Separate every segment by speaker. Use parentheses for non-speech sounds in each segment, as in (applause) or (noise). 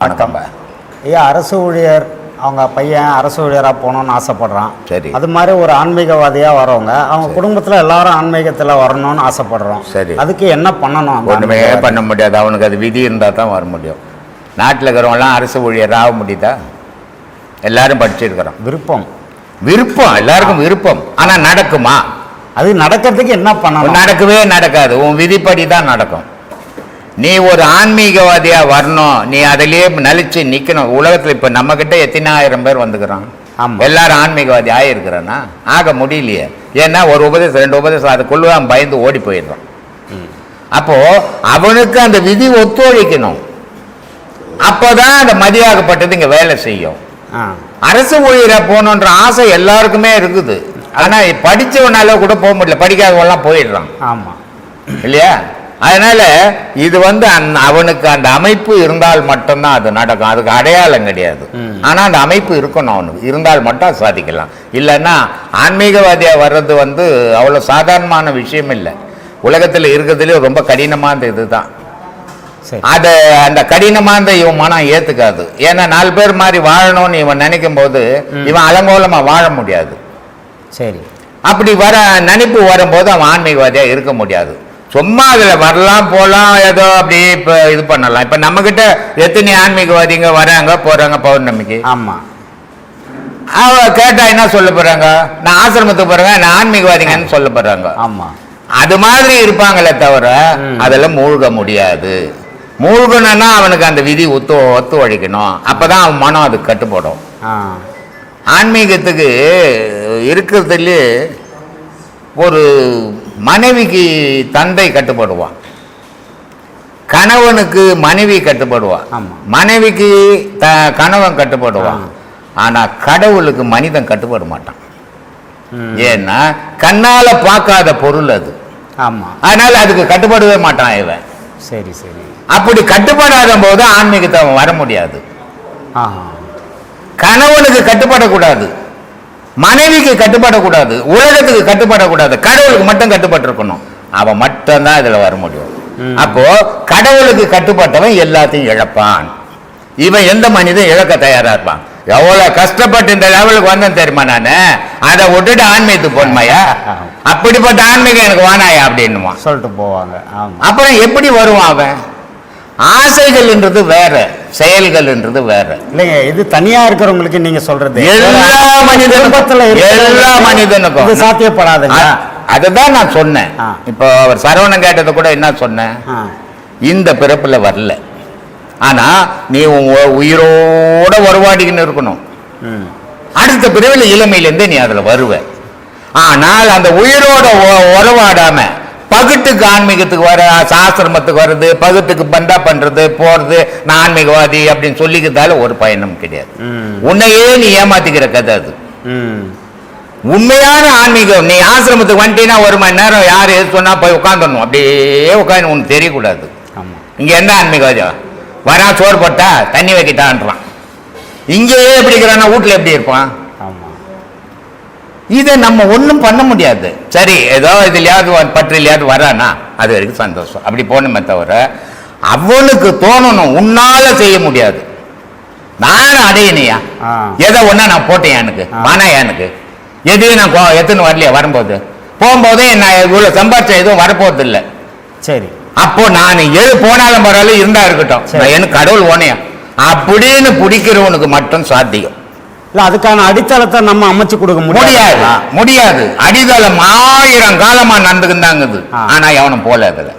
Speaker 1: வணக்கம்.
Speaker 2: ஐயா அரசு ஊழியர் அவங்க பையன் அரசு ஊழியராக போகணும்னு ஆசைப்படுறான்.
Speaker 1: சரி.
Speaker 2: அது மாதிரி ஒரு ஆன்மீகவாதியாக வரவங்க அவங்க குடும்பத்தில் எல்லாரும் ஆன்மீகத்தில் வரணும்னு ஆசைப்படுறோம்.
Speaker 1: சரி.
Speaker 2: அதுக்கு என்ன பண்ணணும்
Speaker 1: ஒன்றுமே? பண்ண முடியாது. அவனுக்கு அது விதி இருந்தால் தான் வர முடியும். நாட்டில் இருக்கிறவங்களாம் அரசு ஊழியர் ஆக முடியுதா? எல்லாரும் படிச்சிருக்கிறோம்.
Speaker 2: விருப்பம்.
Speaker 1: விருப்பம். எல்லாருக்கும் விருப்பம். ஆனால் நடக்குமா?
Speaker 2: அது நடக்கிறதுக்கு என்ன பண்ணணும்?
Speaker 1: நடக்கவே நடக்காது. உன் விதிப்படி தான் நடக்கும். நீ ஒரு ஆன்மீகவாதியா வரணும். நீ அதிலேயே நிலைச்சு நிக்கணும். உலகத்துல இப்ப நம்ம கிட்ட எத்தனாயிரம் பேர் வந்துக்கிறான்?
Speaker 2: ஆமா.
Speaker 1: எல்லாரும் ஆன்மீகவாதி ஆயிருக்கிறானா? ஆக முடியலையே. ஏன்னா ஒரு உபதேசம் ரெண்டு உபதேசம் அதுக்குள்ள அவன் பயந்து ஓடி போயிடுறான் அப்போ அவனுக்கு அந்த விதி ஒத்துழைக்கணும். அப்போதான் அந்த மதியாகப்பட்டது இங்க வேலை செய்யும். அரசு ஊழியரா போகணுன்ற ஆசை எல்லாருக்குமே இருக்குது. ஆனா படிச்சவனால கூட போக முடியல. படிக்காதவன்லாம் போயிடுறான்.
Speaker 2: ஆமாம்
Speaker 1: இல்லையா? அதனால இது வந்து அந்த அவனுக்கு அந்த அமைப்பு இருந்தால் மட்டும்தான் அது நடக்கும். அதுக்கு அடையாளம் கிடையாது.
Speaker 2: ம்.
Speaker 1: ஆனா அந்த அமைப்பு இருக்கணும் அவனுக்கு. இருந்தால் மட்டும் சாதிக்கலாம். இல்லைன்னா ஆன்மீகவாதியா வர்றது வந்து அவ்வளவு சாதாரணமான விஷயம் இல்லை. உலகத்துல இருக்கிறதுலே ரொம்ப கடினமான இதுதான்.
Speaker 2: சரி.
Speaker 1: அதை அந்த கடினமான இவன் மனம் ஏத்துக்காது. ஏன்னா நாலு பேர் மாதிரி வாழணும்னு இவன் நினைக்கும் போது இவன் அலங்கோலமா வாழ முடியாது.
Speaker 2: சரி.
Speaker 1: அப்படி வர நினைப்பு வரும்போது அவன் ஆன்மீகவாதியா இருக்க முடியாது. சும்மா அதுல வரலாம் போலாம் ஏதோ அப்படியே இப்ப இது பண்ணலாம். இப்ப நம்ம கிட்ட எத்தனை ஆன்மீகவாதிங்க வராங்க போறாங்க பௌர்ணமிக்கு?
Speaker 2: ஆமாம்
Speaker 1: அவ கேட்டா என்ன சொல்ல போறாங்க? நான் ஆசிரமத்துக்கு போறேங்க நான் ஆன்மீகவாதிங்கன்னு சொல்ல போறாங்க.
Speaker 2: ஆமாம்
Speaker 1: அது மாதிரி இருப்பாங்களே தவிர
Speaker 2: ம்.
Speaker 1: அதெல்லாம் மூழ்க முடியாது. மூழ்கணும்னா அவனுக்கு அந்த விதி ஒத்து ஒத்து ஒழிக்கணும். அப்பதான் அவன் மனம் அதுக்கு கட்டுப்படும். ஆன்மீகத்துக்கு இருக்கிறதுலே ஒரு மனைவிக்கு தந்தை கட்டுப்படுவான். கணவனுக்கு மனைவி கட்டுப்படுவான். மனைவிக்கு த கணவன் கட்டுப்படுவான். ஆனா கடவுளுக்கு மனிதன் கட்டுப்பட மாட்டான். ஏன்னா கண்ணால பார்க்காத பொருள் அது.
Speaker 2: ஆமாம்
Speaker 1: அதனால அதுக்கு கட்டுப்படவே மாட்டான் இவன்.
Speaker 2: சரி சரி.
Speaker 1: அப்படி கட்டுப்படாத போது ஆன்மீகத்தை அவன் வர முடியாது. கணவனுக்கு கட்டுப்படக்கூடாது. மனைவிக்கு கட்டுப்படக்கூடாது உலகத்துக்கு கட்டுப்படக்கூடாது கடவுளுக்கு மட்டும் கட்டுப்பட்டிருக்கணும். அவன் மட்டும்தான் இதுல வர முடியும். அப்போ கடவுளுக்கு கட்டுப்பட்டவன் எல்லாத்தையும் இழப்பான். இவன் எந்த மனிதன் இழக்க தயாரா இருப்பான்? எவ்வளவு கஷ்டப்பட்டு இந்த லெவலுக்கு வந்தேன் தெரியுமா நானு? அதை விட்டுட்டு ஆன்மீகத்துக்கு போகணுமாயா அப்படிப்பட்ட ஆன்மீகம் எனக்கு வானாயா அப்படின்னுவான்.
Speaker 2: சொல்லிட்டு போவாங்க.
Speaker 1: அப்புறம் எப்படி வருவான் அவன்? ஆசைகள்ன்றது வேற. செயல்கள்ன்றது வேற.
Speaker 2: இல்லைங்க இது தனியா இருக்கிறவங்களுக்கு நீங்க சொல்றது.
Speaker 1: எல்லா மனிதனுக்கும் எல்லா மனிதனுக்கும்.
Speaker 2: சாத்தியப்படாதுங்க.
Speaker 1: அதுதான் நான் சொன்னேன். இப்போ அவர் சரவணன் கேட்டது கூட என்ன சொன்னேன்? இந்த பிறப்புல வரல. ஆனா நீ உயிரோட உறவாடிக்கின்னு இருக்கணும். அடுத்த பிறவில இளமையிலேருந்து நீ அதுல வருவ. ஆனால் அந்த உயிரோட உ- உறவாடாம பகுட்டுக்கு ஆன்மீகத்துக்கு வர சாஸ்திரமத்துக்கு வர்றது பகுட்டுக்கு பந்தா பண்றது போறது நான் ஆன்மீகவாதி அப்படின்னு சொல்லிக்கிறதால ஒரு பயனும் கிடையாது. உன்னையே நீ ஏமாத்திக்கிற கதை அது. உண்மையான ஆன்மீகம் நீ ஆசிரமத்துக்கு வந்துட்டீங்கன்னா ஒரு மணி நேரம் யார் எது சொன்னா போய் உட்காந்துடணும் அப்படியே உட்காந்து உனக்கு தெரியக்கூடாது. இங்க என்ன ஆன்மீகம் வரா சோறு போட்டா தண்ணி வைக்கிட்டான்றான். இங்கேயே எப்படி இருக்கிறான்னா வீட்டுல எப்படி இருப்பான்? இதை நம்ம ஒண்ணும் பண்ண முடியாது. சரி ஏதோ இதுலயாவது பற்றிலையாவது வரானா? அது வரைக்கும் சந்தோஷம். அப்படி போகணுமே தவிர அவனுக்கு தோணணும். உன்னால செய்ய முடியாது. நானும் அடையணையா. எதை ஒண்ணா நான் போட்டேன் எனக்கு.
Speaker 2: ஆ.
Speaker 1: வானா எனக்கு? எதையும் நான் எத்தனை வரலையா வரும்போது? போகும்போதே நான் இவ்வளவு சம்பாதிச்ச எதுவும் வரப்போறது இல்லை
Speaker 2: சரி.
Speaker 1: அப்போ நான் எது போனாலும் பரவாயில்ல இருந்தா இருக்கட்டும். நான் எனக்கு கடவுள் ஓனையா? அப்படின்னு பிடிக்கிறவனுக்கு மட்டும் சாத்தியம்.
Speaker 2: இல்ல அதுக்கான அடித்தளத்தை நம்ம அமைச்சு கொடுக்க
Speaker 1: முடியாது.
Speaker 2: முடியாது.
Speaker 1: அடித்தளம் ஆயிரம் காலமா நடந்துக்குந்தாங்குது
Speaker 2: ஆ.
Speaker 1: ஆனா எவனும் போல அதுல.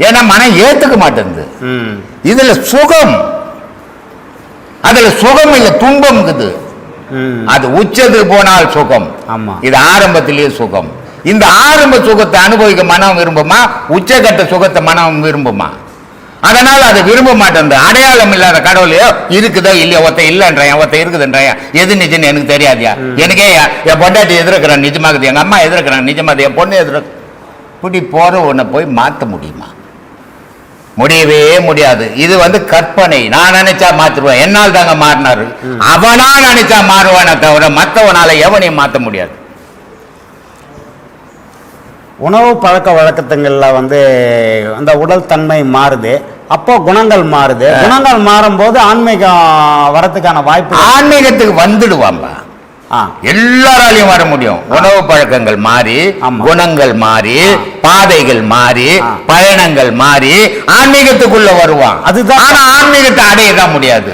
Speaker 1: ஏன்னா மனம் ஏத்துக்க மாட்டேங்குது. இதுல சுகம். அதுல சுகம் இல்ல துன்பம் இருக்குது
Speaker 2: ம்.
Speaker 1: அது உச்சத்துக்கு போனால் சுகம்.
Speaker 2: ஆமா.
Speaker 1: இது ஆரம்பத்திலேயே சுகம். இந்த ஆரம்ப சுகத்தை அனுபவிக்க மனம் விரும்புமா? உச்சகட்ட சுகத்தை மனம் விரும்புமா? அதனால அதை விரும்ப மாட்டேன். அடையாளம் இல்லாத கடவுளையோ இருக்குதோ இல்லையோ ஒருத்த இல்லைன்றான் ஒருத்த இருக்குதுன்றான் எது நிஜம்னு எனக்கு தெரியாதியா? எனக்கே என் பொண்டாட்டி எதிர்க்கிறான் நிஜமாகுது எங்க அம்மா எதிர்க்கிறான் நிஜமாது என் பொண்ணு எதிர்க்க இப்படி போற உன்னை போய் மாத்த முடியுமா? முடியவே முடியாது. இது வந்து கற்பனை. நான் நினைச்சா மாத்திருவேன். என்னால் தாங்க மாறினாரு. அவனா நினைச்சா மாறுவானே தவிர மத்தவனால எவனையும் மாத்த முடியாது.
Speaker 2: உணவு பழக்க வழக்கத்துங்களில் வந்து அந்த உடல் தன்மை மாறுது. அப்போ குணங்கள் மாறுது. குணங்கள் மாறும்போது ஆன்மீகம் வரதுக்கான வாய்ப்பு
Speaker 1: ஆன்மீகத்துக்கு வந்துடுவாம்பா
Speaker 2: ஆ.
Speaker 1: எல்லாராலையும் வர முடியும். உணவு பழக்கங்கள் மாறி. குணங்கள் மாறி பாதைகள் மாறி. பயணங்கள் மாறி ஆன்மீகத்துக்குள்ள வருவான்.
Speaker 2: அதுதான்.
Speaker 1: ஆனா ஆன்மீகத்தை அடையதான் முடியாது.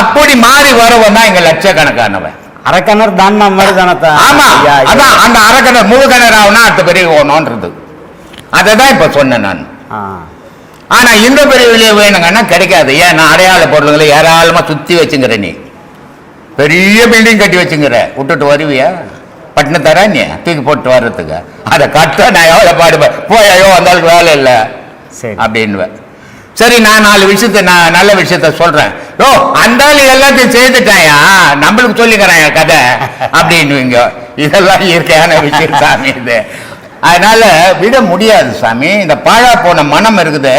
Speaker 1: அப்படி மாறி வரவன் தான் இங்க லட்சக்கணக்கானவன்.
Speaker 2: அரக்கனர் தாண்டா மாதிரி தானே த-
Speaker 1: ஆமா.
Speaker 2: ஐயா, ஐயா.
Speaker 1: அதான் அந்த அரக்கனர் முழு கிணறு ஆகுனா அடுத்த பெரிய ஓனோன்றது. அதை தான் இப்ப சொன்னேன் நான்.
Speaker 2: ஆ.
Speaker 1: ஆனா இந்த பிரிவிலே வேணுங்கன்னா கிடைக்காது. ஏன்? நான் அடையாள பொருளுங்களை ஏராளமா சுத்தி வச்சுங்கிற நீ. பெரிய பில்டிங் கட்டி வச்சுங்கிற. விட்டுட்டு வருவியா? பட்டின தர நீ. தூக்கி போட்டு வர்றதுக்கு. அதை கட்ட நான் எவ்வளவு பாடுவேன் போயோ வந்தாலும் வேலை இல்லை.
Speaker 2: சரி.
Speaker 1: அப்படின்னுவேன். சரி நான் நாலு விஷயத்த நான் நல்ல விஷயத்த சொல்றேன். ஓ அந்த எல்லாத்தையும் செய்துட்டாயா? நம்மளுக்கு சொல்லிக்கிறான் என் கதை? அப்படின்னுவீங்க. இதெல்லாம் இயற்கையான விஷயம் சாமி இது. அதனால விட முடியாது சாமி. இந்த பாழா போன மனம் இருக்குது.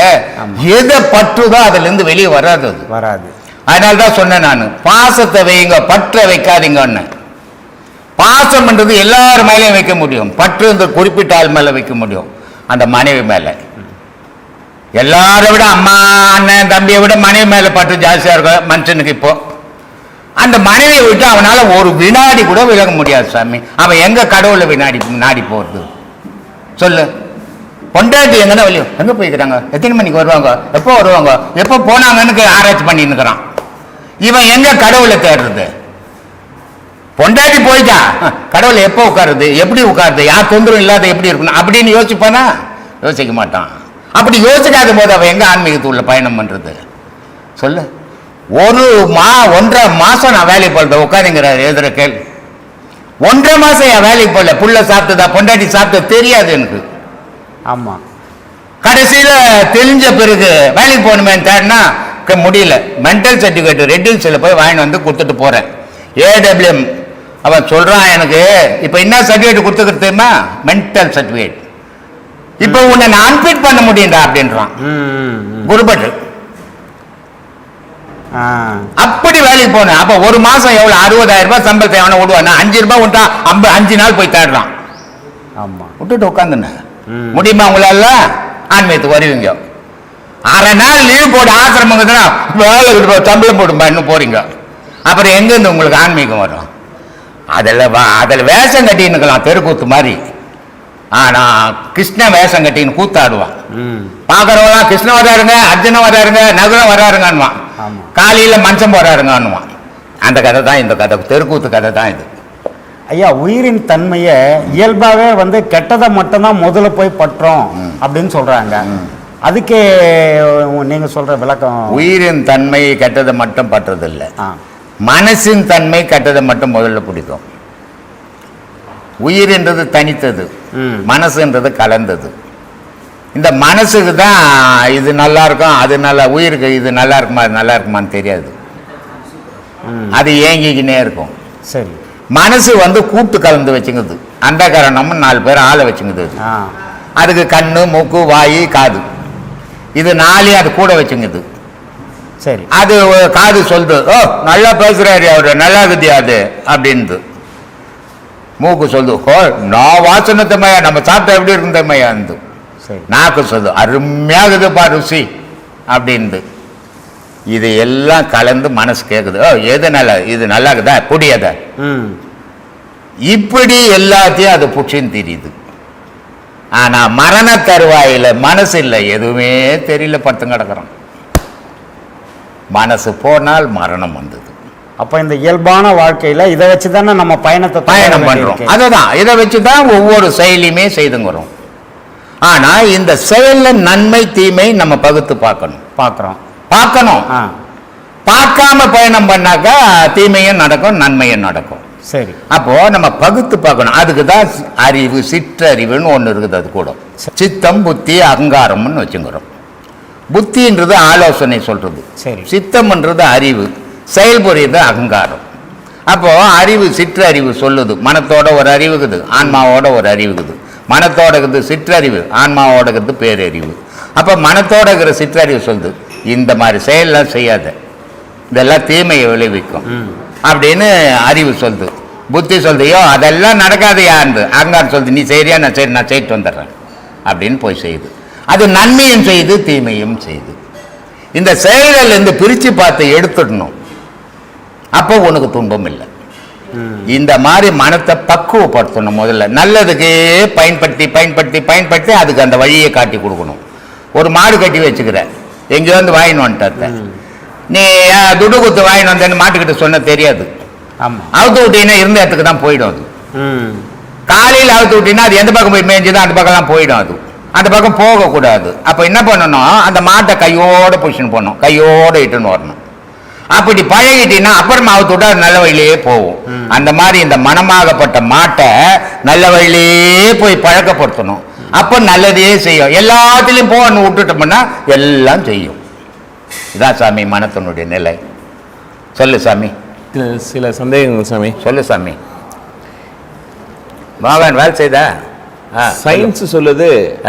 Speaker 1: எதை பற்றுதோ அதுல இருந்து வெளியே வராது அது.
Speaker 2: வராது.
Speaker 1: அதனால தான் சொன்னேன் நான். பாசத்தை வைங்க பற்ற வைக்காதீங்கன்னு. பாசம்ன்றது எல்லார் மேலேயும் வைக்க முடியும். பற்று இந்த குறிப்பிட்ட ஆள் மேல வைக்க முடியும். அந்த மனைவி மேல. எல்லாரை விட அம்மா அண்ணன் தம்பியை விட மனைவி மேல பட்டு ஜாஸ்தியா இருக்கும். மனுஷனுக்கு இப்போ. அந்த மனைவியை விட்டு அவனால ஒரு வினாடி கூட விலக முடியாது சாமி. அவன் எங்க கடவுளை வினாடி நாடி போறது? சொல்லு. பொண்டாட்டி எங்கன்னா வெளியும் எங்க போய்க்கிறாங்க? எத்தனை மணிக்கு வருவாங்க? எப்போ வருவாங்க? எப்போ போனாங்கன்னு ஆராய்ச்சி பண்ணின்னுக்கிறான் இவன் எங்க கடவுளை தேடுறது? பொண்டாட்டி போயிட்டா? கடவுளை எப்போ உட்காருது? எப்படி உட்காருது? யார் தொந்தரவும் இல்லாத எப்படி இருக்கணும்? அப்படின்னு யோசிப்பானா? யோசிக்க மாட்டான். அப்படி யோசிக்காத போது அவன் எங்க ஆன்மீகத்துக்குள்ள பயணம் பண்றது? சொல்லு. ஒரு மா ஒன்றரை மாசம் நான் வேலைக்கு போறது உட்காந்துங்கிறாரு எழுதுற கேள்வி. ஒன்றரை மாசம் என் வேலைக்கு போகல. புள்ள சாப்பிட்டதா பொண்டாட்டி சாப்பிட்டது தெரியாது எனக்கு.
Speaker 2: ஆமா.
Speaker 1: கடைசியில தெரிஞ்ச பிறகு வேலைக்கு போகணுமேன்னு தேடினா முடியல. மென்டல் சர்டிஃபிகேட் ரெட்டில்ஸில் போய் வாங்கிட்டு வந்து கொடுத்துட்டு போறேன். ஏடபிள்யூஎம் அவன் சொல்றான் எனக்கு இப்போ என்ன சர்டிஃபிகேட் கொடுத்துக்கிறது தெரியுமா? மென்டல் சர்டிஃபிகேட் இப்போ உன்னை நான் அன்பிட் பண்ண முடியும்டா அப்படின்றான். குருபட்டு. அப்படி வேலைக்கு போனேன். அப்போ ஒரு மாசம் எவ்வளவு? அறுபதாயிரம் ரூபாய் சம்பளத்தை எவனை விடுவான் அஞ்சு ரூபாய் விட்டா ஐம்பது அஞ்சு நாள் போய் தேடுறான்.
Speaker 2: ஆமா.
Speaker 1: விட்டுட்டு உட்காந்துனேன்
Speaker 2: ம்.
Speaker 1: முடியுமா உங்களால? ஆன்மீகத்துக்கு வருவீங்க. அரை நாள் லீவ் போட்டு ஆசிரமங்கத்துல வேலை சம்பளம் போடும்பா இன்னும் போறீங்க. அப்புறம் எங்கேருந்து உங்களுக்கு ஆன்மீகம் வரும்? அதில் அதில் வேஷம் கட்டின்னுக்கலாம் தெருக்கூத்து மாதிரி. ஆனா கிருஷ்ண வேஷம் கட்டின்னு கூத்தாடுவான்
Speaker 2: ம்.
Speaker 1: பார்க்குறவங்களாம் கிருஷ்ணன் வராருங்க அர்ஜுனன் வராருங்க நகுலம் வராருங்கன்னுவான். காலையில மஞ்சம் போறாருங்கன்னுவான் அந்த கதை தான் இந்த கதை தெருக்கூத்து கதை தான் இது.
Speaker 2: ஐயா உயிரின் தன்மையை இயல்பாவே வந்து கெட்டதை மட்டும்தான் முதல்ல போய் பற்றோம் அப்படின்னு சொல்றாங்க. அதுக்கு நீங்க சொல்ற விளக்கம்.
Speaker 1: உயிரின் தன்மை கெட்டதை மட்டும் பற்றதில்லை. மனசின் தன்மை கெட்டதை மட்டும் முதல்ல பிடிக்கும். உயிர்ன்றது தனித்தது.
Speaker 2: ம்.
Speaker 1: மனசுன்றது கலந்தது. இந்த மனசுக்கு தான் இது நல்லா இருக்கும் அது நல்லா உயிருக்கு இது நல்லா இருக்குமா அது நல்லா இருக்குமான்னு தெரியாது அது ஏங்கிக்கினே இருக்கும்.
Speaker 2: சரி.
Speaker 1: மனசு வந்து கூட்டு கலந்து வச்சுங்குது. அந்த காரணமும் நாலு பேர் ஆளை வச்சுங்குது அதுக்கு கண்ணு மூக்கு வாய் காது. இது நாளையும் அது கூட வச்சுங்குது.
Speaker 2: சரி.
Speaker 1: அது காது சொல்லுது ஓ நல்லா பேசுறாரு அவரு நல்லா இருக்குதியா அது? அப்படின்து மூக்கு சொல்லுது ஓ நான் வாசனை தம்மையா நம்ம சாப்பிட்டா எப்படி இருக்கும் தம்மையா? இருந்து நாக்கு சொல்லுது அருமையாகுதுப்பா ருசி அப்படின்து இது எல்லாம் கலந்து மனசு கேட்குது ஓ எது நல்லா இது நல்லா இருக்குதா புடியத இப்படி எல்லாத்தையும் அது புடிச்சின்னு தெரியுது. ஆனா மரண தருவாயில மனசு இல்லை எதுவுமே தெரியல பத்து கிடக்குறோம் மனசு போனால் மரணம் வந்தது.
Speaker 2: அப்ப இந்த இயல்பான வாழ்க்கையில இதை வச்சு தானே நம்ம பயணத்தை
Speaker 1: பயணம் பண்றோம்.
Speaker 2: வேண்டியிருக்கு.
Speaker 1: அதுதான். இதை வச்சு தான் ஒவ்வொரு செயலையுமே செய்துங்கிறோம் ஆனா இந்த செயல்ல நன்மை தீமை நம்ம பகுத்து பார்க்கணும்.
Speaker 2: பார்க்குறோம்.
Speaker 1: பார்க்கணும். பார்க்காம பயணம் பண்ணாக்கா தீமையும் நடக்கும் நன்மையும் நடக்கும்.
Speaker 2: சரி.
Speaker 1: அப்போ நம்ம பகுத்து பார்க்கணும். அதுக்கு தான் அறிவு சிற்றறிவுன்னு ஒன்று இருக்குது அது கூட. சித்தம் புத்தி அகங்காரம்னு வச்சுக்கிறோம் புத்தின்றது ஆலோசனை சொல்றது.
Speaker 2: சரி.
Speaker 1: சித்தம்ன்றது அறிவு. செயல்புரியுது அகங்காரம். அப்போ அறிவு சிற்றறிவு சொல்லுது. மனத்தோட ஒரு அறிவு இருக்குது ஆன்மாவோட ஒரு அறிவு இருக்குது மனத்தோட இருக்குது சிற்றறிவு ஆன்மாவோட இருக்குது பேரறிவு. அப்போ மனத்தோட இருக்கிற சிற்றறிவு சொல்லுது இந்த மாதிரி செயல்லாம் செய்யாத. இதெல்லாம் தீமையை விளைவிக்கும். அப்படின்னு அறிவு சொல்லுது. புத்தி சொல்லுது ஐயோ அதெல்லாம் நடக்காது யாருந்து அகங்காரம் சொல்லுது நீ சரியா நான் சரி நான் செய்யிட்டு வந்துடுறேன். அப்படின்னு போய் செய்யுது. அது நன்மையும் செய்து தீமையும் செய்து இந்த செயல்கள் இருந்து பிரித்து பார்த்து எடுத்துடணும். அப்போ உனக்கு துன்பம் இல்லை. இந்த மாதிரி மனத்தை பக்குவப்படுத்தணும் முதல்ல. நல்லதுக்கு பயன்படுத்தி பயன்படுத்தி பயன்படுத்தி அதுக்கு அந்த வழியை காட்டி கொடுக்கணும். ஒரு மாடு கட்டி வச்சுக்கிற. எங்கேயோ வந்து வாங்கின்னு வந்துட்ட நீ துடு குத்து வாங்கின்னு வந்தேன்னு மாட்டுக்கிட்ட சொன்ன தெரியாது. அவுத்து விட்டீங்கன்னா இருந்த இடத்துக்கு தான் போயிடும் அது. காலையில் அவுத்து விட்டீங்கன்னா அது எந்த பக்கம் போய் மேய்ஞ்சதோ அந்த பக்கம்லாம் போயிடும் அது. அந்த பக்கம் போகக்கூடாது. அப்போ என்ன பண்ணணும்? அந்த மாட்டை கையோட பொசிஷன் பண்ணணும் கையோட இட்டுன்னு வரணும். அப்படி பழகிட்டீங்கன்னா அப்புறமா விட்டா நல்ல வழியிலேயே போகும். அந்த மாதிரி இந்த மனமாகப்பட்ட மாட்டை நல்ல வழியிலேயே போய் பழக்கப்படுத்தணும். அப்போ நல்லதே செய்யும். எல்லாத்துலேயும் போகணும் விட்டுட்டோம்னா எல்லாம் செய்யும். இதான் சாமி மனத்தினுடைய நிலை. சொல்லு சாமி.
Speaker 3: சில- சந்தேகங்கள் சாமி.
Speaker 1: சொல்லு சாமி. மகன் வேலை செய்தா?
Speaker 3: சயின்ஸ் சொல்லுது.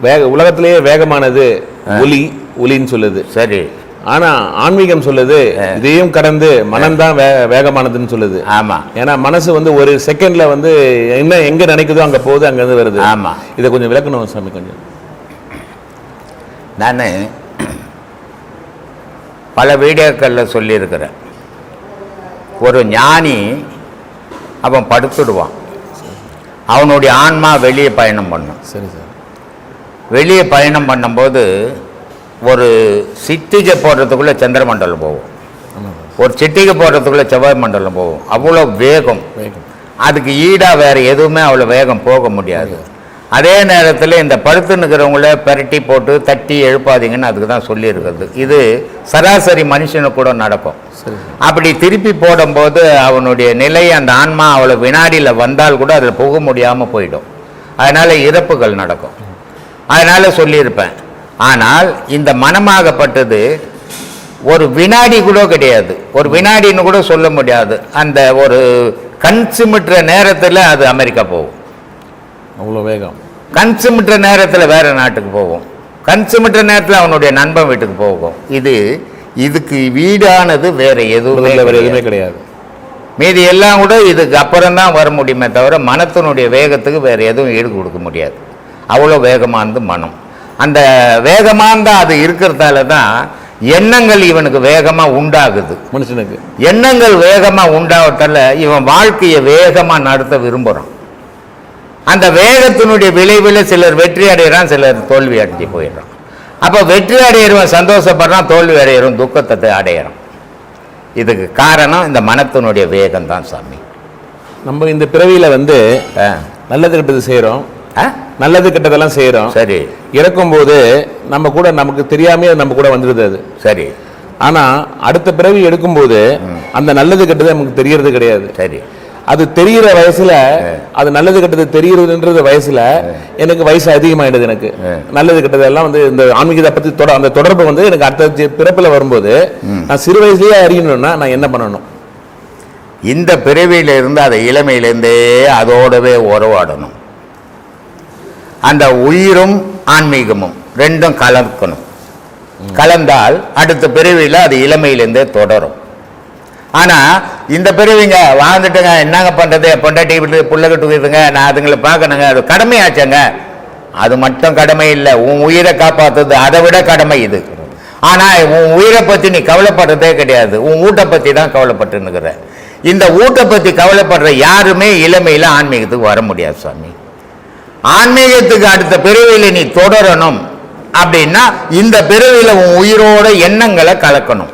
Speaker 3: வேக உலகத்திலேயே வேகமானது ஒலி ஒலின்னு சொல்லுது.
Speaker 1: சரி.
Speaker 3: ஆனா ஆன்மீகம் சொல்லுது இதையும் கடந்து மனம்தான் வே வேகமானதுன்னு சொல்லுது.
Speaker 1: ஆமா.
Speaker 3: ஏன்னா மனசு வந்து ஒரு செகண்ட்ல வந்து என்ன எங்க நினைக்குதோ அங்க போகுது அங்க இருந்து வருது.
Speaker 1: ஆமா.
Speaker 3: இதை கொஞ்சம் விளக்கணும் சாமி கொஞ்சம்.
Speaker 1: நான் பல வீடியோக்களில் சொல்லியிருக்கிறேன். ஒரு ஞானி அவன் படுத்துடுவான். அவனுடைய ஆன்மா வெளியே பயணம் பண்ணும்.
Speaker 3: சரி சார்.
Speaker 1: வெளியே பயணம் பண்ணும்போது ஒரு சிட்டிகை போடுறதுக்குள்ளே சந்திரமண்டலம் போகும். ஒரு சிட்டிகை போடுறதுக்குள்ளே செவ்வாய் மண்டலம் போகும். அவ்வளோ வேகம். அதுக்கு ஈடாக வேறு எதுவுமே அவ்வளோ வேகம் போக முடியாது. அதே நேரத்தில் இந்த படுத்து நிற்கிறவங்கள பெரட்டி போட்டு தட்டி எழுப்பாதீங்கன்னு அதுக்கு தான் சொல்லியிருக்கிறது. இது சராசரி மனுஷனுக்கு கூட நடக்கும். அப்படி திருப்பி போடும்போது அவனுடைய நிலை அந்த ஆன்மா அவ்வளோ வினாடியில் வந்தால் கூட அதில் போக முடியாமல் போயிடும். அதனால் இறப்புகள் நடக்கும். அதனால் சொல்லியிருப்பேன். ஆனால் இந்த மனமாகப்பட்டது ஒரு வினாடி கூட கிடையாது. ஒரு வினாடின்னு கூட சொல்ல முடியாது. அந்த ஒரு கண் சிமிட்டுற நேரத்தில் அது அமெரிக்கா போகும்.
Speaker 3: அவ்வளோ வேகம்.
Speaker 1: கண் சிமிட்டுற நேரத்தில் வேற நாட்டுக்கு போகும். கண் சிமிட்டுற நேரத்தில் அவனுடைய நண்பன் வீட்டுக்கு போகும். இது இதுக்கு வீடானது வேற எதுவுமே
Speaker 3: எதுவுமே
Speaker 1: கிடையாது. மீதி எல்லாம் கூட இதுக்கு அப்புறம் தான் வர முடியுமே தவிர மனத்தினுடைய வேகத்துக்கு வேற எதுவும் ஈடு கொடுக்க முடியாது. அவ்வளோ வேகமானது மனம். அந்த வேகமானது அது இருக்கிறதால தான் எண்ணங்கள் இவனுக்கு வேகமாக உண்டாகுது.
Speaker 3: மனுஷனுக்கு.
Speaker 1: எண்ணங்கள் வேகமாக உண்டாவதால இவன் வாழ்க்கையை வேகமாக நடத்த விரும்புகிறான் அந்த வேகத்தினுடைய விளைவில் சிலர் வெற்றி அடைகிறான் சிலர் தோல்வி அடைஞ்சு போயிடுறான். அப்போ வெற்றி அடையிறவன் சந்தோஷப்படுறான் தோல்வி அடையிறவன் துக்கத்தை அடையிறான். இதுக்கு காரணம் இந்த மனத்தினுடைய வேகம் தான் சாமி.
Speaker 3: நம்ம இந்த பிறவியில வந்து
Speaker 1: ஆ.
Speaker 3: நல்லது கெட்டது செய்றோம்.
Speaker 1: ஆ?
Speaker 3: நல்லது கெட்டதெல்லாம் செய்றோம்.
Speaker 1: சரி.
Speaker 3: இறக்கும்போது நம்ம கூட நமக்கு தெரியாமே அது நம்ம கூட வந்துடுது அது.
Speaker 1: சரி.
Speaker 3: ஆனா அடுத்த பிறவி எடுக்கும்போது அந்த நல்லது கெட்டது நமக்கு தெரியறது கிடையாது.
Speaker 1: சரி.
Speaker 3: அது தெரியிற வயசுல அது நல்லது கெட்டது தெரியுறதுன்றது வயசுல எனக்கு வயசு அதிகமாயிடுது எனக்கு. நல்லது கெட்டது எல்லாம் வந்து இந்த ஆன்மீகத்தை பத்தி தொட அந்த தொடர்பு வந்து எனக்கு அடுத்த பிறப்புல வரும்போது நான் சிறு வயசுலயே அறியணும்னா நான் என்ன பண்ணணும்?
Speaker 1: இந்த பிறவியில இருந்து அதை இளமையிலேருந்தே அதோடவே உறவாடணும். அந்த உயிரும் ஆன்மீகமும் ரெண்டும் கலக்கணும். கலந்தால் அடுத்த பிறவியில் அது இளமையிலேருந்தே தொடரும். ஆனால் இந்த பிறவிங்க வாழ்ந்துட்டுங்க என்னங்க பண்ணுறது பொண்டாட்டி விட்டு புள்ள கட்டுக்குதுங்க நான் அதுங்களை பார்க்கணுங்க அது கடமையாச்சங்க. அது மட்டும் கடமை இல்லை உன் உயிரை காப்பாற்றுறது அதை விட கடமை இது. ஆனால் உன் உயிரை பற்றி நீ கவலைப்படுறதே கிடையாது. உன் ஊட்டை பற்றி தான் கவலைப்பட்டுன்னுக்குற. இந்த ஊட்டை பற்றி கவலைப்படுற யாருமே இளமையில் ஆன்மீகத்துக்கு வர முடியாது சுவாமி. ஆன்மீகத்துக்கு அடுத்த பிறவியில் நீ தொடரணும். அப்படின்னா இந்த பிறவியில் உன் உயிரோட எண்ணங்களை கலக்கணும்.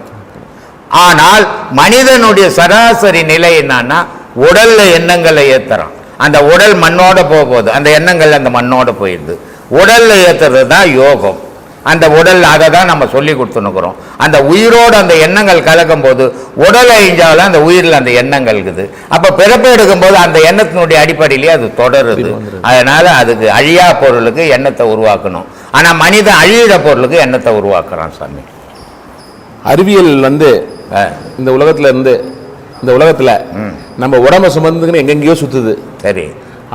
Speaker 1: ஆனால் மனிதனுடைய சராசரி நிலை என்னன்னா உடல்ல எண்ணங்களை ஏத்துறான். அந்த உடல் மண்ணோட போக போகுது. அந்த எண்ணங்கள் அந்த மண்ணோட போயிடுது. உடல்ல ஏத்துறது தான் யோகம். அந்த உடல் அதை தான் நம்ம சொல்லி கொடுத்துனுக்குறோம் அந்த உயிரோடு அந்த எண்ணங்கள் கலக்கும் போது உடல் அழிஞ்சாலும் அந்த உயிரில் அந்த எண்ணங்கள் இருக்குது அப்போ பிறப்பு எடுக்கும்போது அந்த எண்ணத்தினுடைய அடிப்படையிலேயே அது தொடருது. அதனால அதுக்கு அழியா பொருளுக்கு எண்ணத்தை உருவாக்கணும். ஆனால் மனிதன் அழியிற பொருளுக்கு எண்ணத்தை உருவாக்குறான் சாமி.
Speaker 3: அறிவியல் வந்து இந்த உலகத்துல இருந்து இந்த உலகத்துல. நம்ம உடம்ப சுமந்துக்குன்னு எங்கெங்கேயோ சுத்துது.
Speaker 1: சரி.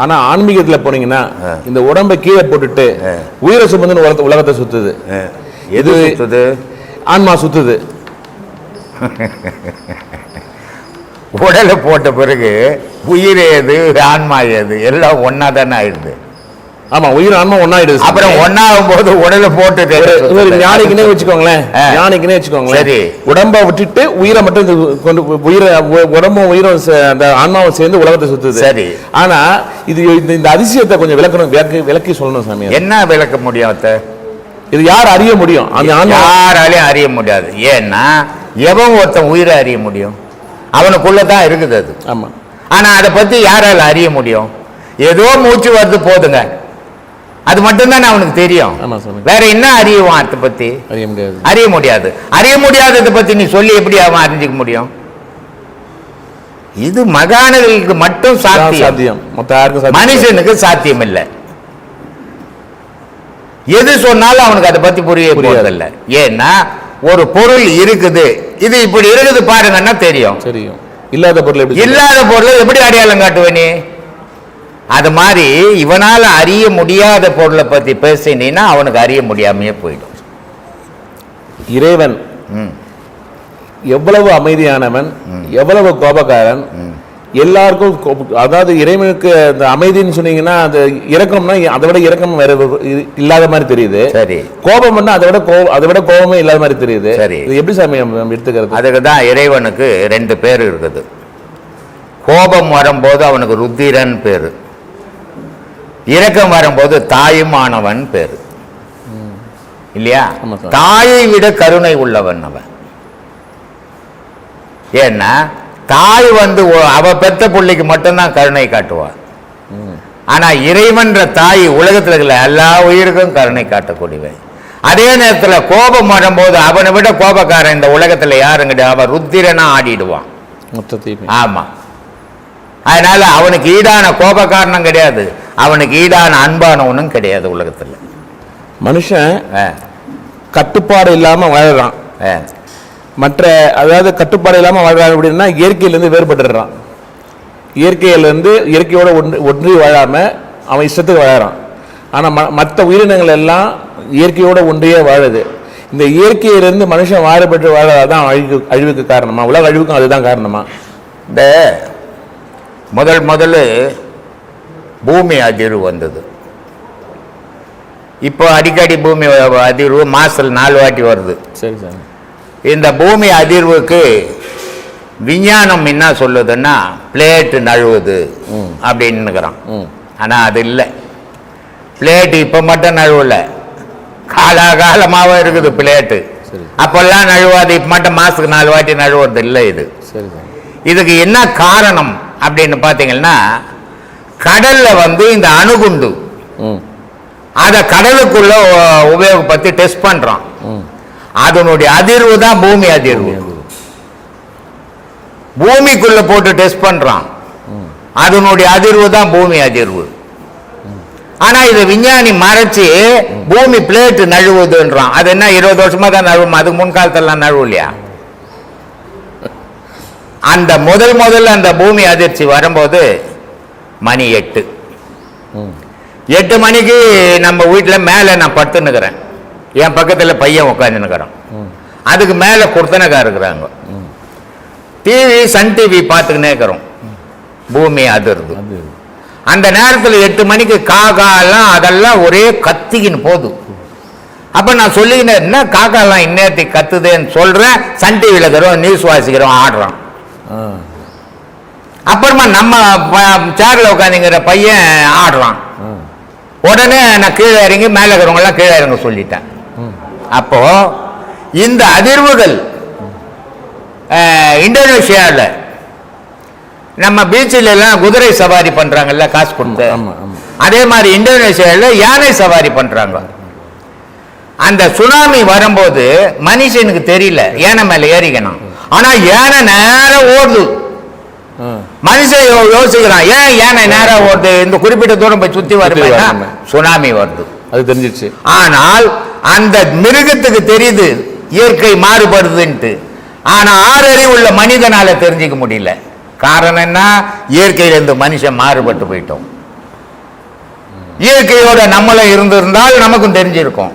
Speaker 3: ஆனா ஆன்மீகத்துல போனீங்கன்னா. இந்த உடம்ப கீழே போட்டுட்டு. உயிரை சுமந்துன்னு உலகத்தை உலகத்தை சுத்துது.
Speaker 1: எது சுத்துது?
Speaker 3: ஆன்மா சுத்துது.
Speaker 1: உடலை போட்ட பிறகு உயிர் ஏது ஆன்மா ஏது? எல்லாம் ஒன்றா தானே ஆயிடுது.
Speaker 3: ஆமா உயிர் ஆன்மா ஒன்னாயிடுது.
Speaker 1: அப்புறம் ஒன்னாகும் போது உடலை போட்டு
Speaker 3: ஒரு- ஞானிக்குனே வச்சுக்கோங்களேன். ஞானிக்குனே வச்சுக்கோங்களேன்.
Speaker 1: சரி.
Speaker 3: உடம்ப விட்டுட்டு உயிரை மட்டும் கொண்டு உயிரை உடம்பும் உயிரும் அந்த ஆன்மாவும் சேர்ந்து உலகத்தை சுத்துது.
Speaker 1: சரி.
Speaker 3: ஆனா இது இந்த- இந்த அதிசயத்தை கொஞ்சம் விளக்கணும் விளக்கி விளக்கி சொல்லணும் சாமி.
Speaker 1: என்ன விளக்க முடியும் அத்தை?
Speaker 3: இது யார் அறிய முடியும்? அந்த
Speaker 1: யாராலையும் அறிய முடியாது. ஏன்னா எவன் ஒருத்தன் உயிரை அறிய முடியும்? அவனுக்குள்ள தான் இருக்குது அது.
Speaker 3: ஆமா.
Speaker 1: ஆனா அதை பத்தி யாரால அறிய முடியும்? ஏதோ மூச்சு வருது போதுங்க. அது மட்டும்தான் அவனுக்கு தெரியும். வேற என்ன அறியுவான் அதை பத்தி?
Speaker 3: அறிய முடியாது.
Speaker 1: அறிய முடியாது. அறிய முடியாததை பத்தி நீ சொல்லி எப்படி அவன் அறிஞ்சிக்க முடியும்? இது மகான்களுக்கு மட்டும் சாத்தியம். மனுஷனுக்கு சாத்தியம் இல்லை. எது சொன்னாலும் அவனுக்கு அதை பத்தி புரிய
Speaker 3: புரியாது.
Speaker 1: போறதில்ல. ஏன்னா ஒரு பொருள் இருக்குது. இது இப்படி இருக்குது பாருங்கன்னா தெரியும்.
Speaker 3: தெரியும். இல்லாத பொருள்?
Speaker 1: இல்லாத பொருளை எப்படி அடையாளம் காட்டுவ நீ? அது மாதிரி இவனால அறிய முடியாத பொருளை பத்தி பேசினீன்னா அவனுக்கு அறிய முடியாமையே போயிடும்.
Speaker 3: இறைவன்
Speaker 1: ம்,
Speaker 3: எவ்வளவு அமைதியானவன் எவ்வளவு கோபக்காரன். எல்லாருக்கும் அதாவது இறைவனுக்கு அந்த அமைதின்னு சொன்னீங்கன்னா அது இரக்கம்னா அதை விட இரக்கம் வேற இல்லாத மாதிரி தெரியுது.
Speaker 1: சரி.
Speaker 3: கோபம் பண்ணா அதை விட கோ- அதை விட கோபமே இல்லாத மாதிரி தெரியுது.
Speaker 1: சரி.
Speaker 3: இது எப்படி சாமி எடுத்துக்கிறது?
Speaker 1: அதுக்கு தான் இறைவனுக்கு ரெண்டு பேர் இருக்குது. கோபம் வரும்போது அவனுக்கு ருத்திரன் பேரு. இரக்கம் வரும்போது தாயுமானவன் பேரு. இல்லையா. தாயை விட கருணை உள்ளவன் அவன். ஏன்னா தாய் வந்து அவ பெத்த பிள்ளைக்கு மட்டும்தான் கருணை காட்டுவான் ஆனா இறைவன்ற தாய் உலகத்துல இருக்கிற எல்லா உயிருக்கும் கருணை காட்டக்கூடியவன். அதே நேரத்துல கோபம் வரும்போது அவனை விட கோபக்காரன் இந்த உலகத்துல யாரும் கிடையாது. அவன் ருத்திரனா ஆடிடுவான்.
Speaker 3: மொத்தத்தையுமே
Speaker 1: ஆமா. அதனால அவனுக்கு ஈடான கோபக்காரனும் கிடையாது. அவனுக்கு ஈடான அன்பானவனும் கிடையாது உலகத்துல.
Speaker 3: மனுஷன் கட்டுப்பாடு இல்லாம வாழறான். மற்ற அதாவது கட்டுப்பாடு இல்லாம வாழ்றான் அப்படின்னா இயற்கையிலேருந்து வேறுபட்டுறான். இயற்கையிலேருந்து இயற்கையோட ஒன்று ஒன்றி வாழாம அவன் இஷ்டத்துக்கு வாழறான். ஆனா ம மற்ற உயிரினங்கள் எல்லாம் இயற்கையோட ஒன்றியே வாழுது. இந்த இயற்கையிலிருந்து மனுஷன் மாறுபட்டு வாழாதான் அழிவு அழிவுக்கு காரணமா? உலக அழிவுக்கும் அதுதான் காரணமா?
Speaker 1: இந்த முதல் முதல்ல பூமி அதிர்வு வந்தது. இப்போ அடிக்கடி பூமி அதிர்வு மாசத்துல நாலு வாட்டி வருது.
Speaker 3: சரி சார்.
Speaker 1: இந்த பூமி அதிர்வுக்கு விஞ்ஞானம் என்ன சொல்லுதுன்னா பிளேட் நழுவுது. அப்படின்னுக்கிறான்
Speaker 3: ம்.
Speaker 1: ஆனா அது இல்லை. பிளேட் இப்போ மட்டும் நழுவல. காலாகாலமாகவும் இருக்குது பிளேட்டு. அப்பெல்லாம் நழுவாது இப்போ மட்டும் மாசத்துக்கு நாலு வாட்டி நழுவுறது இல்லை இது. இதுக்கு என்ன காரணம் அப்படின்னு பார்த்தீங்கன்னா கடல்ல வந்து இந்த அணுகுண்டு. அதை கடலுக்குள்ள உபயோகப்படுத்தி டெஸ்ட் பண்றோம் அதனுடைய அதிர்வு தான் பூமி அதிர்வு. பூமிக்குள்ள போட்டு டெஸ்ட் பண்றான். அதனுடைய அதிர்வு தான் பூமி அதிர்வு. ஆனா இதை விஞ்ஞானி மறைச்சு பூமி பிளேட் நழுவுதுன்றான். அது என்ன இருபது வருஷமா தான் நழுவும்? அதுக்கு முன்காலத்தெல்லாம் நழுவு இல்லையா (laughs) அந்த முதல் முதல்ல அந்த பூமி அதிர்ச்சி வரும்போது மணி எட்டு. எட்டு மணிக்கு நம்ம வீட்டில் மேலே நான் படுத்துன்னுக்கிறேன். என் பக்கத்தில் பையன் உட்காந்துன்னுக்கிறான்
Speaker 3: ம்.
Speaker 1: அதுக்கு மேலே கொடுத்தனக்கா இருக்கிறாங்க. டிவி சன் டிவி பார்த்துக்கினே இருக்கிறோம். பூமி அதிருது.
Speaker 3: அது.
Speaker 1: அந்த நேரத்தில் எட்டு மணிக்கு காக்காலாம் அதெல்லாம் ஒரே கத்திக்கின்னு போகுது. அப்போ நான் சொல்லிக்கினேன் என்ன காக்காலாம் இந்நேரத்துக்கு கத்துதேன்னு சொல்கிறேன் சன் டிவியில் இருக்கிறோம் நியூஸ் வாசிக்கிறோம் ஆடுறோம். அப்புறமா நம்ம சேரில் உட்காந்துங்கிற பையன் ஆடுறான். உடனே நான் கீழே இறங்கி மேலே இருக்கிறவங்கலாம் கீழே இறங்க சொல்லிட்டேன். அப்போ இந்த அதிர்வுகள் இந்தோனேஷியாவில் நம்ம பீச்சில் எல்லாம் குதிரை சவாரி பண்றாங்கல்ல காசு கொடுத்து. அதே மாதிரி இந்தோனேஷியாவில் யானை சவாரி பண்றாங்க. அந்த சுனாமி வரும்போது மனுஷனுக்கு தெரியல யானை மேல ஏறிக்கணும். ஆனா யானை நேரம் ஓடுது. மனுஷன் யோசிக்கிறான் ஏன் யானை நேரம் ஓடுது? இந்த குறிப்பிட்ட தூரம் போய் சுத்தி வருமே. சுனாமி வருது.
Speaker 3: அது தெரிஞ்சிடுச்சு
Speaker 1: ஆனால் அந்த மிருகத்துக்கு தெரியுது இயற்கை மாறுபடுதுன்ட்டு. ஆனா ஆறறிவு உள்ள மனிதனால தெரிஞ்சுக்க முடியல. காரணம் என்ன? இயற்கையிலிருந்து மனுஷன் மாறுபட்டு போயிட்டோம். இயற்கையோட நம்மளும் இருந்திருந்தால் நமக்கும் தெரிஞ்சிருக்கும்.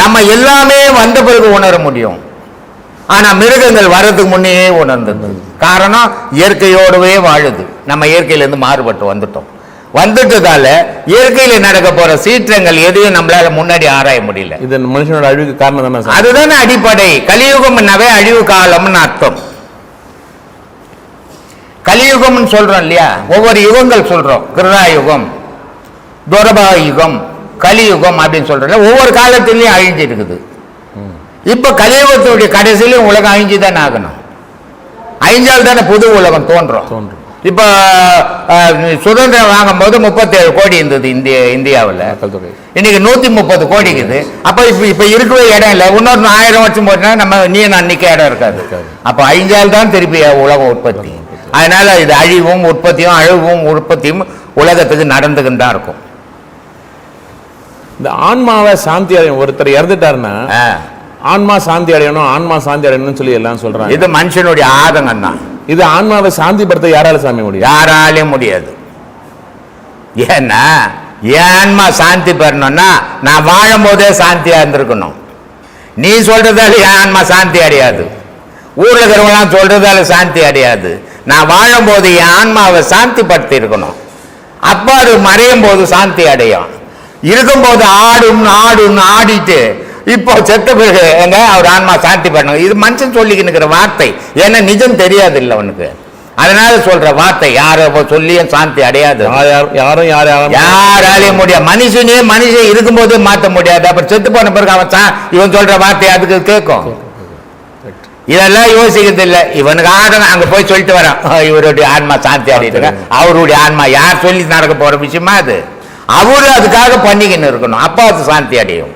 Speaker 1: நம்ம எல்லாமே வந்த பிறகு உணர முடியும். ஆனா மிருகங்கள் வர்றதுக்கு முன்னே உணர்ந்தது காரணம் இயற்கையோடவே வாழுது. நம்ம இயற்கையிலேருந்து மாறுபட்டு வந்துட்டோம். வந்துட்டதால இயற்கையில நடக்க போற சீற்றங்கள் எதையும் நம்மளால முன்னாடி ஆராய முடியல.
Speaker 3: இது மனுஷனோட அழிவுக்கு காரணம் தானே
Speaker 1: அதுதானே அடிப்படை. கலியுகம்னாவே அழிவு காலம்னு அர்த்தம். கலியுகம்னு சொல்றோம் இல்லையா? ஒவ்வொரு யுகங்கள் சொல்றோம். கிருதா யுகம் துரபா யுகம் கலியுகம் அப்படின்னு சொல்றோம்ல ஒவ்வொரு காலத்திலயும் அழிஞ்சிருக்குது. இப்ப கலியுகத்தினுடைய கடைசியிலும் உலகம் அழிஞ்சுதான் ஆகணும். அழிஞ்சால் தானே புது உலகம் தோன்றும்.
Speaker 3: தோன்றும்.
Speaker 1: இப்ப சுதந்திரம் வாங்கும் போது முப்பத்தேழு கோடி இருந்தது இந்திய இந்தியாவில். இன்னைக்கு நூத்தி முப்பது கோடி இருக்குது அப்ப இப்ப இப்ப இருக்கவே இடம் இல்லை. இன்னொரு ஆயிரம் வருஷம் போச்சுன்னா நம்ம நீ நான் இடம் இருக்காது. அப்ப அழிஞ்சால் தான் திருப்பி உலகம் உற்பத்தி. அதனால இது அழிவும் உற்பத்தியும் அழிவும் உற்பத்தியும் உலகத்துக்கு நடந்துக்கிட்டு தான் இருக்கும்.
Speaker 3: இந்த ஆன்மாவை சாந்தி அடையும். ஒருத்தர் இறந்துட்டாருன்னா. ஆன்மா சாந்தி அடையணும் ஆன்மா சாந்தி அடையணும்னு சொல்லி எல்லாம் சொல்றாங்க.
Speaker 1: இது மனுஷனுடைய ஆதங்கம் தான்.
Speaker 3: இது ஆன்மாவை சாந்திப்படுத்த யாரால சாமி முடியும்?
Speaker 1: யாராலையும் முடியாது. ஏன்னா என் ஆன்மா சாந்தி பெறணும்னா நான் வாழும் போதே சாந்தியா இருந்திருக்கணும். நீ சொல்றதால என் ஆன்மா சாந்தி அடையாது? ஊர்ல இருக்கிறவங்களாம் சொல்றதால சாந்தி அடையாது. நான் வாழும் போது என் ஆன்மாவை சாந்தி படுத்தி இருக்கணும் அப்ப அது மறையும் போது சாந்தி அடையும். இருக்கும்போது ஆடும் ஆடும் ஆடிட்டு இப்போ செத்த பிறகு எங்க அவர் ஆன்மா சாந்தி பண்ணணும். இது மனுஷன் சொல்லிக்கின்னு வார்த்தை. ஏன்னா நிஜம் தெரியாது இல்லை அவனுக்கு. அதனால சொல்ற வார்த்தை யாரோ? சொல்லியும் சாந்தி அடையாது.
Speaker 3: யார் யார் யாரும் யார் யாரும்
Speaker 1: யாராலையும் முடியாது. மனுஷனே மனுஷன் இருக்கும்போது மாத்த முடியாது. அப்புறம் செத்து போன பிறகு அவன் இவன் சொல்ற வார்த்தை அதுக்கு கேட்கும். இதெல்லாம் யோசிக்கிறது இல்ல. இவனுக்கு ஆடணும். அங்க போய் சொல்லிட்டு வரான். "ஆ, இவருடைய ஆன்மா சாந்தி அடையிட்டு அவருடைய ஆன்மா யார் சொல்லி நடக்க போற விஷயமா அது? அவரு அதுக்காக பண்ணிக்கின்னு இருக்கணும். அப்போ அது சாந்தி அடையும்.